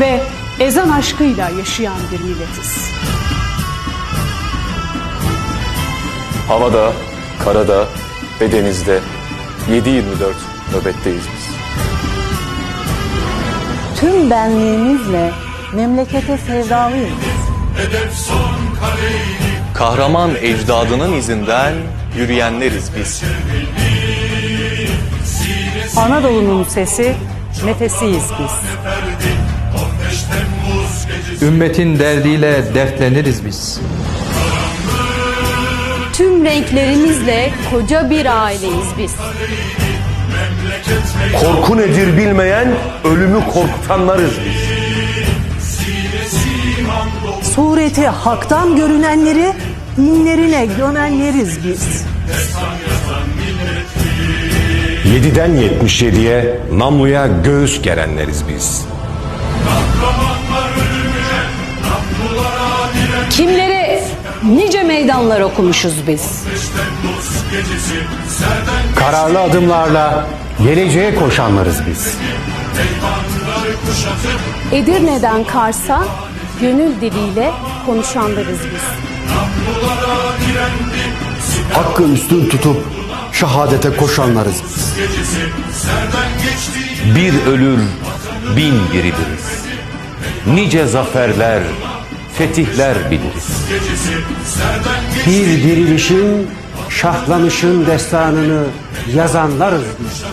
ve ezan aşkıyla yaşayan bir milletiz. Havada, karada ve denizde 7-24 nöbetteyiz biz. Tüm benliğimizle memlekete sevdalıyız. Kahraman ecdadının izinden yürüyenleriz biz. Anadolu'nun sesi, nefesiyiz biz. Ümmetin derdiyle dertleniriz biz. Tüm renklerimizle koca bir aileyiz biz. Korku nedir bilmeyen ölümü korkutanlarız biz. Sureti haktan görünenleri inlerine gömenleriz biz. 7'den 77'ye namluya göğüs gerenleriz biz. Kimlere nice meydanlar okumuşuz biz. Kararlı adımlarla geleceğe koşanlarız biz. Edirne'den Kars'a gönül diliyle konuşanlarız biz. Hakkı üstün tutup şehadete koşanlarız. Bir ölür, bin diriliriz. Nice zaferler, fetihler biliriz. Bir dirilişin, şahlanışın destanını yazanlarız biz.